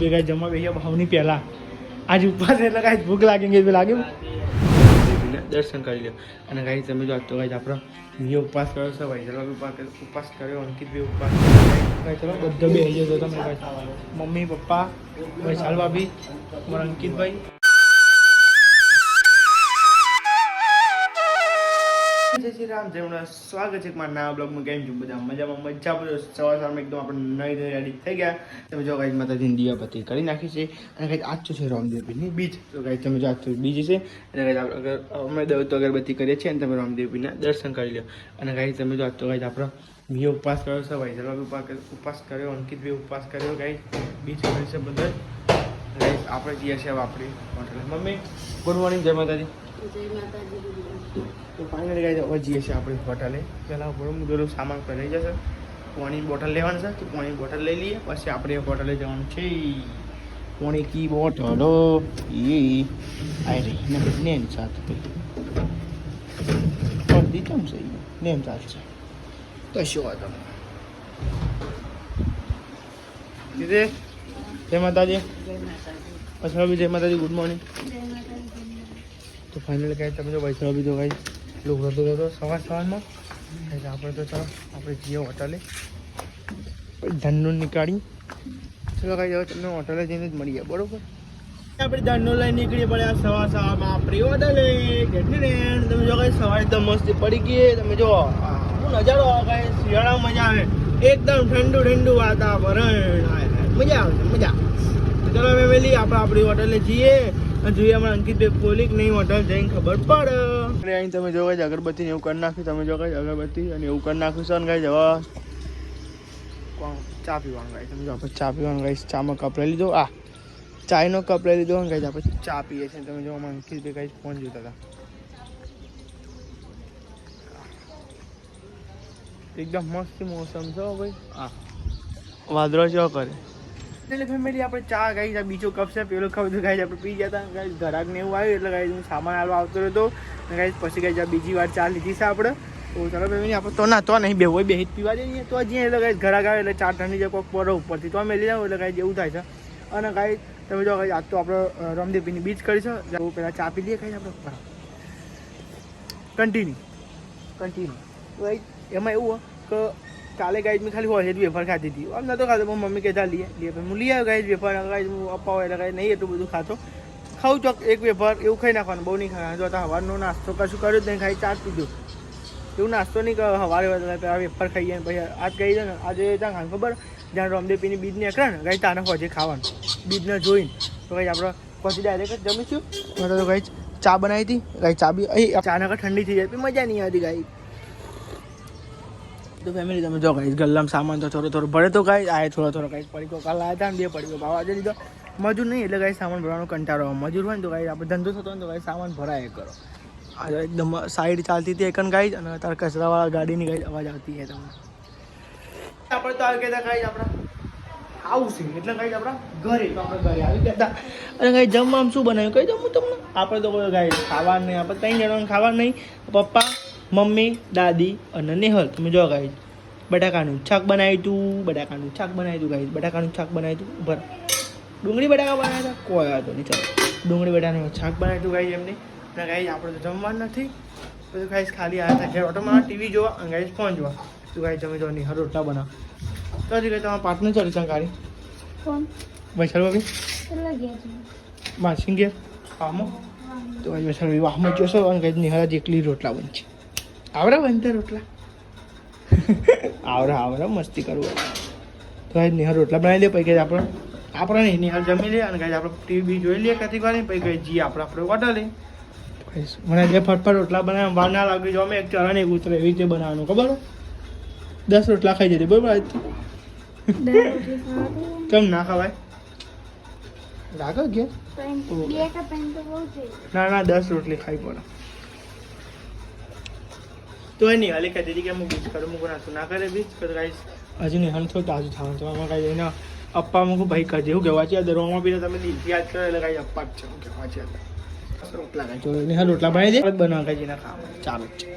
ભેગા જમવા બેસીએ ભાવની પહેલા. આજ ઉપવાસ એટલે કાંઈ ભૂખ લાગી ગઈ લાગ્યું દર્શન કરી લો અને કાંઈ તમે જો તો કાંઈ આપણો મેં ઉપવાસ કર્યો છે વૈજલભાઈ ઉપવાસ ઉપવાસ કર્યો, અંકિત બી ઉપવાસ કાંઈ ચલો, બધો બી આવી જતો તમે મમ્મી, પપ્પા વૈશાલ ભાભી, મારા અંકિતભાઈ. શ્રી રામ જય સ્વાગત છે મારા નવા બ્લોગમાં. કેમ છું? બધા મજામાં? મજા બધો સવાર સવારમાં એકદમ આપણે નવી નવી રેડી થઈ ગયા. તમે જો કાંઈ માતાજીની દિવાબત્તી કરી નાખી છે. અને કાંઈ આજ છે રામદેવપીરની બીજ. તો કાંઈ તમે જો આજ બીજ છે. અને આપણે અગર અમે દવ તો અગરબત્તી કરીએ છીએ અને તમે રામદેવપીના દર્શન કરી લો અને કાંઈ તમે જો આજ તો કાંઈ આપણો વિયો ઉપવાસ કર્યો છે, ભાઈ. ઉપવાસ ઉપવાસ કર્યો, અંકિત ભાઈ ઉપવાસ કર્યો કાંઈ બીજ કરી છે બધા. આપણે જઈએ છીએ આપણી હોટલે મમ્મી ગુડ મોર્નિંગ જય માતાજી. તો ફાઇનલી ગાઈ જઈએ છીએ આપણી હોટલે પહેલાં હું બધું સામાન પર જશે. પાણી બોટલ લેવાનું છે તો પાણી બોટલ લઈ લઈએ. પછી આપણે હોટલે જવાનું છે. પાણી કી બોટલો એ આઈ રહી. ને નેમ સાથે બધી કેમ છે નેમ સાથે છે. કશો વાંધો નહીં દીદી જય માતાજી. પછી જય માતાજી ગુડ મોર્નિંગ તો ફાઇનલ કહે તમે જો વૈષ્ણવ બી ભાઈ કાંઈ લોકો હતો સવાર સવારમાં. એટલે આપણે તો ચાલો, આપણે જઈએ હોટલે. ધંધો નીકાળી. ચલો કાંઈ જાઓ તમને હોટલે જઈને જ મળીએ, બરોબર? આપણે ધનનો લઈને નીકળી પડ્યા સવાર સવારમાં આપણી હોટલે તમે જો કાંઈ સવારે એકદમ મસ્તી પડી ગઈ તમે જો હું નજારો કાંઈ શિયાળામાં મજા આવે. એકદમ ઠંડુ ઠંડુ વાતાવરણ. મજા આવે, મજા તો અમે વેલી, આપણે આપણી હોટલે જઈએ અને જોઈએ અમારા અંકિતભાઈ પોલી કે નહીં હોટલ જઈને ખબર પડે. અહીં તમે જો જ અગરબત્તી ને એવું કરી નાખ્યું, તમે જો કઈ અગરબત્તી અને એવું કરી નાખ્યું છે અને કઈ જવા ચા પીવાનું ગાય તમે જો, આપણે ચા પીવાનું ગાઈ ચામાં કપ લઈ લીધો. આ, ચાયનો કપ લઈ લીધો ગાઈશ આપણે ચા પીએ છીએ તમે જો અમારા અંકિતભાઈ ગાઈશ ફોન જોતા હતા. એકદમ મસ્ત મોસમ છે ભાઈ. હા વાદળો ચો કરે. એટલે ફેમિલી આપણે ચા ગાઈ છે બીજો કપ છે, પેલો કપ તો ગાઈ આપણે પી ગયા હતા ગાઈ ઘરાક ને એવું આવ્યું એટલે ગાઈ હું સામાન આલવા આવતો હતો ગાઈ પછી ગાઈ બીજી વાર ચા લીધી છે આપણે. તો ચાલો ફેમિલી આપણે તો ના, તો નહીં, બે હોય, બે જ પીવા જઈએ. તો જ્યાં એટલે ગાઈ ઘરાક આવે એટલે ચા ઠંડી જાય કોઈક પડો ઉપરથી. તો અમે લઈ જાઉં એટલે ગાઈ જેવું થાય છે. અને ગાઈ તમે જો ગાઈ આજ તો આપણે રામદેવપીની બીચ કરી છે. પહેલાં ચા પી લઈએ, ખાઈ આપણે. કન્ટિન્યુ કન્ટિન્યુ ગાઈ એમાં એવું કે કાલે ગાઈડ મેં ખાલી હોય વેફર ખાધી હતી. આમ નતો ખાતો મમ્મી કહેતા લઈએ લઈએ હું લઈ આવ્યો ગાઈડ વેફર. ગાઈડ હું અપ્પા એટલે કાંઈ નહીં એટલું બધું ખાતો. ખાઉં ચોક એક વેફર, એવું ખાઈ નાખવાનું, બહુ નહીં ખાવાનું. જો સવારનો નાસ્તો કશું કર્યું જ નહીં, ખાઈ ચા પીધું. એવું નાસ્તો નહીં કરો હોય પેલા વેફર ખાઈએ પછી આજ કહી દે ને, આજે ત્યાં ખાવાનું ખબર? જ્યાં રામદેવપીની બીજ નીકળે ને ગાઈ તાને હોજે ખાવાનું. બીજને જોઈને. તો ગાઈ આપણે પછી ડાયરેક્ટ જમીશું. તો ગાઈ ચા બનાવી હતી. ગાઈ ચા બી, અહીં, ચા નાખા ઠંડી થઈ જાય મજા નહીં આવતી ગાઈ તો ફેમિલી તમે જો ગાઈસ ગલ્લામાં સામાન તો થોડો થોડો ભરે તો ગાઈસ આ થોડો થોડો ગાઈસ પડીકો કાલ આવ્યા હતા ને બે પડીકો ભાવ આજે દીધો મજૂર નહીં એટલે ગાઈસ સામાન ભરવાનો કંટાળો મજૂર હોય ને તો ગાઈસ આપણે ધંધો થતો હોય તો ગાઈસ સામાન ભરાય કરો. આજે એકદમ સાઈડ ચાલતી હતી એકન ગાઈસ અને તાર કચરાવાળા ગાડીની ગાઈસ અવાજ આવતી છે તમને. આપણે તો આવી ગયા ગાઈસ આપણા આવશે એટલે ગાઈસ આપણા ઘરે, તો આપણે ઘરે આવી ગયા હતા. અને ગાઈસ જમવામાં શું બનાવ્યું? કહી દઉં હું તમને? આપણે તો કોઈ ગાઈસ ખાવા નહીં, આપણે ત્રણ જણાને ખાવા નહીં. પપ્પા મમ્મી દાદી અને નેહલ. તમે જો ગાઈસ બટાકાનું શાક બનાવ્યું હતું બટાકાનું શાક બનાવ્યું હતું ગાઈસ બટાકાનું શાક બનાવ્યું હતું બરાબર ડુંગળી બટાકા બનાવ્યા હતા? કોઈ વાંધો નહીં ચાલો. ડુંગળી બટાકાનું શાક બનાવ્યું હતું ગાઈસ એમને. અને ગાઈસ આપણે તો જમવાનું નથી. બધું ગાઈસ ખાલી આવ્યા હતા. ઘેર ઓટોમાં ટીવી જોવા અને ગાઈસ ફોન જોવા. તો ગાઈસ તમે જો નિહર રોટલા બનાવ. તો હજી ગાઈસ તમારા પાર્ટનર ચાલી ચાલ ગાડી વૈશાલ ભાભી? માસિંગ ગેર આમાં તો વૈશાલ ભાઈ વાહમાં જોશો. અને ગાઈસ નિહર જેટલી રોટલા બનશે. આવરા બનતા રોટલા? આવરા આવરા મસ્તી કરવું તો ગાઈસ નિહર રોટલા બનાવી દે પછી આપણે આપણે નહીં નિહાર જમી લે અને ગાઈસ આપણે ટીવી જોઈ લઈએ કથી વાર પછી ગાઈસ જી આપણે આપણે હોટલ લે મને જે ફટફટ રોટલા બનાવવા વાર ના લાગી જો અમે એક ચરણ એક ઉતરે એવી રીતે બનાવવાનું ખબર દસ રોટલા ખાઈ જતી બરાબર કેમ ના ખવાય? લાગે કે? ત્રણ બે કે ત્રણ તો બહુ છે. ના ના દસ રોટલી ખાઈ પડે. તો એની હાલે કહેતી હતી કે હું બીજ કરું મૂકું નાખું ના કરે બીજ તો ગાઈસ. હજી નહીં થોડું તાજું થવાનું તો આમાં કાંઈ એના અપ્પા મૂકું ભાઈ કરજે એવું કહેવા છે દરવામાં બી તમે યાદ કરો. એટલે કાંઈ અપ્પા જ છે હું કહેવા છે. રોટલા કાંઈ જો નિહાલ રોટલા ભાઈ દે? બનાવ કાંઈ જેના ખાવા. ચાલુ જ છે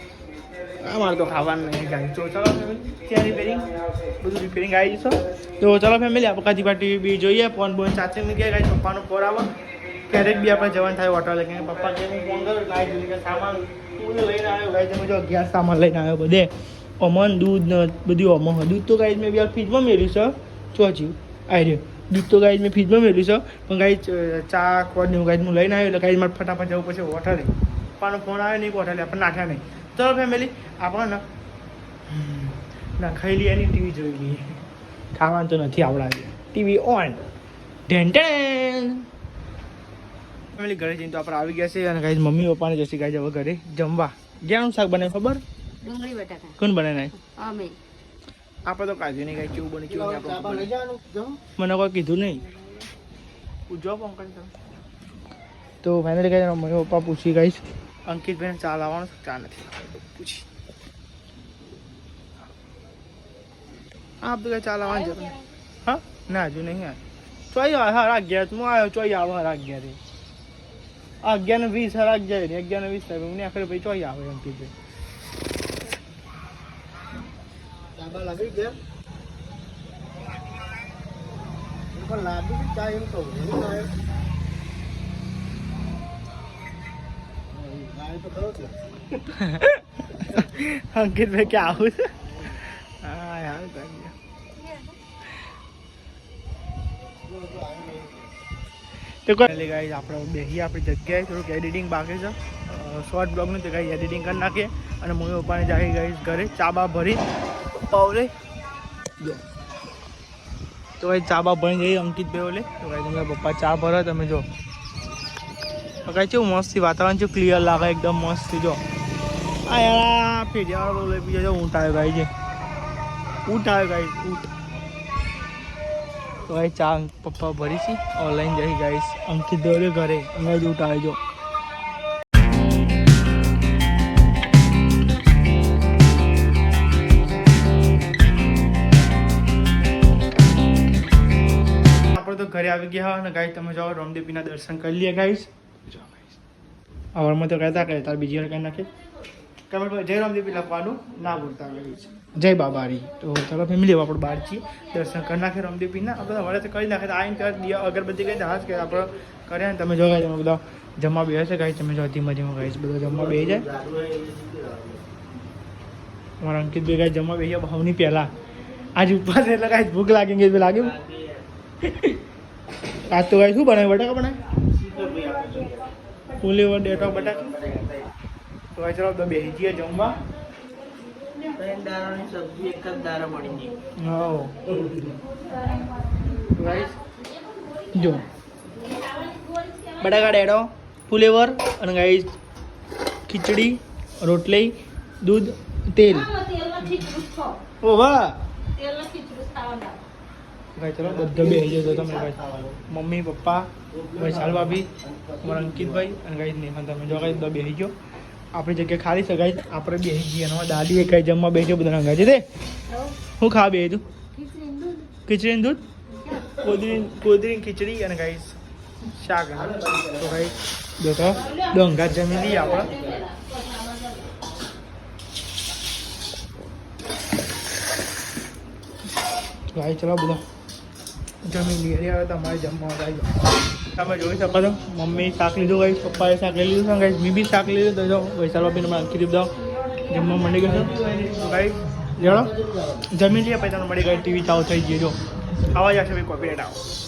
અમારે તો ખાવાનું નહીં ગાઈ તો ચાલો ત્યાં રિપેરિંગ બધું રિપેરિંગ આવી જશો? તો ચાલો ફેમિલી આપણે કાજી પાટી બી જોઈએ. ફોન બોન સાથે મૂકી ગાઈ પપ્પાનો ફોન આવે. ક્યારેક બી આપણે જવાનું થાય ઓટો લઈને પપ્પા કે હું ફોન કરું? લાઈ દીધી કે સામાન લઈને આવ્યો. ગાઈ ગેસ સામાન લઈને આવ્યો બધે. અમન, દૂધ ને બધું અમો દૂધ તો ગાઈ મેં બી ફ્રીજમાં મેળ્યું છે. ચોચ્યું આવી રહ્યું. દૂધ તો ગાઈ મેં ફ્રીજમાં મેળ્યું છે. પણ ગાઈ ચા કોડ ને ગાઈ હું લઈને આવ્યો એટલે ગાઈ મારે ફટાફટ જવું પછી હોટલે. પણ ફોન આવ્યો નહીં હોટલે આપણે નાખ્યા નહીં. તો ફેમિલી આપણે ને ના ખાઈ લઈએ એની ટીવી જોઈ લઈએ. ખાવાનું તો નથી આવડાવે ટીવી ઓન. ઢેન ફેમિલી ઘરે જઈને તો આપણે આવી ગયા છે અને ગાઈ મમ્મી, પપ્પાને જશે ગાઈ હવે ઘરે જમવા. ક્યાંનું શાક બને ખબર? ડુંગળી બટાકા. કોણ બને નહીં? અમે. આપણે તો કાજુ નહીં કાંઈ કેવું બને કેવું નહીં આપણે મને કોઈ કીધું નહીં. પૂછો પંકજ તો ફાઇનલી ગાઈ મમ્મી પપ્પા પૂછી ગઈશ. અંકિતભાઈને ચા લાવવાનો છે? ચા નથી. પૂછી. આ બધું ચા લાવવાની જરૂર નહીં. હા? ના હજુ નહીં આવે ચોઈ હા રાખ ગયા હું આવ્યો ચોઈ આવો હારા અગિયારે આ અગિયાર વીસ હરાક જાય ને અગિયાર વીસ થાય હું આખરે પછી ચોઈ આવે એમ કીધું. અંકિત અંકિતભાઈ ક્યાં આવું છે? તો કોઈ ગાઈસ આપણે બેસી આપણી જગ્યાએ. થોડુંક એડિટિંગ બાકી છે. શોર્ટ બ્લોગનું તો ગાઈ એડિટિંગ કરી નાખીએ. અને મમ્મી પપ્પાને જાય ગાઈસ ઘરે ચા બા ભરી જો. તો ભાઈ ચા બા ભરી જઈએ અંકિતભાઈ ઓલે. તો ભાઈ તમે પપ્પા ચા ભરો, તમે જો. કાંઈ કેવું મસ્ત વાતાવરણ છે ક્લિયર લાગે, એકદમ મસ્તી જો. આ યાર પેઢિયાવાળો બોલે બીજા જો ઊંટ આવ્યો ગાઈ છે ઊંટ આવ્યો ગાઈ ઊંટ. તો ભાઈ ચા પપ્પા ભરી છે. ઓનલાઈન જઈ ગાઈસ અંકિત દોર્યો ઘરે. અમે જ ઉઠાવી જો. આપણે તો ઘરે આવી ગયા અને ગાઈશ તમે જાઓ રામદેવીના દર્શન કરી લઈએ ગાઈશ ગાઈસ તો કહેતા કે તાર બીજી વાર કહી નાખે. કમેન્ટ પર જય રામદેવી લખવાનું ના ભૂલતા જય બાબારી. તો ચાલો ફેમિલી આપણે બહાર છીએ. દર્શન કરી નાખે રામદેવીના આપણે વડે તો કરી નાખે. આવીને દિયા અગરબત્તી કરી હાથ કે આપણે કર્યા ને તમે જો તમે બધા જમવા બે હશે ગાઈસ તમે જો ધીમે ધીમે ગાઈસ બધા જમવા બે જાય. અમારા અંકિત ભાઈ ગાઈસ જમવા બેસ્યા ભાવની પહેલા. આજ ઉપવાસ એટલે કાંઈ ભૂખ લાગી ગઈ લાગ્યું? આજ તો કાંઈ શું બનાવ્યું? બટાકા બનાવ્યું? ફૂલી ડેટો બટાકા. તો ગાઈસ ચલો તો બેસી જઈએ જમવા. સબ્જી એક જ દારા મળી ગઈ. ગાઈસ જો. બટાકા ડેટો ફુલેવર અને ગાઈસ ખીચડી રોટલી દૂધ તેલ. ઓ વાહ. ભાઈ ચલો બધા બે જજો તમે ભાઈ મમ્મી પપ્પા ભાઈ સાલ ભાભી અમારા અંકિતભાઈ અને ગાઈ નેહન તમે જો ગાઈ બધા બેસી ગયો. આપણી જગ્યાએ ખાલી ગાઈ આપણે બેસી જઈએ અને દાદી એ કઈ જમવા બેસી બધા રંગા છે તે? હું ખા બે તું? ખીચડી દૂધ. કોદરી કોદરી ખીચડી અને ગાઈ શાક. તો ભાઈ જો તો ડોંગા જમી લઈએ આપણે. ભાઈ ચલો બધા જમી લઈએ. તમારે જમવા આવી તમે જોઈ શકો છો. મમ્મી શાક લીધું ગઈ પપ્પાએ શાક લઈ લીધું ગઈ મેં બી શાક લીધું. તો જો, વૈશાલ બાપીને મને આખી દીધો જમવા મળી ગયો તો ભાઈ જણો જમી લઈએ પછી મળી ગઈ ટીવી ચાલુ થઈ ગઈ જો આવા જશે ભાઈ કોપીરાઇટ આવો.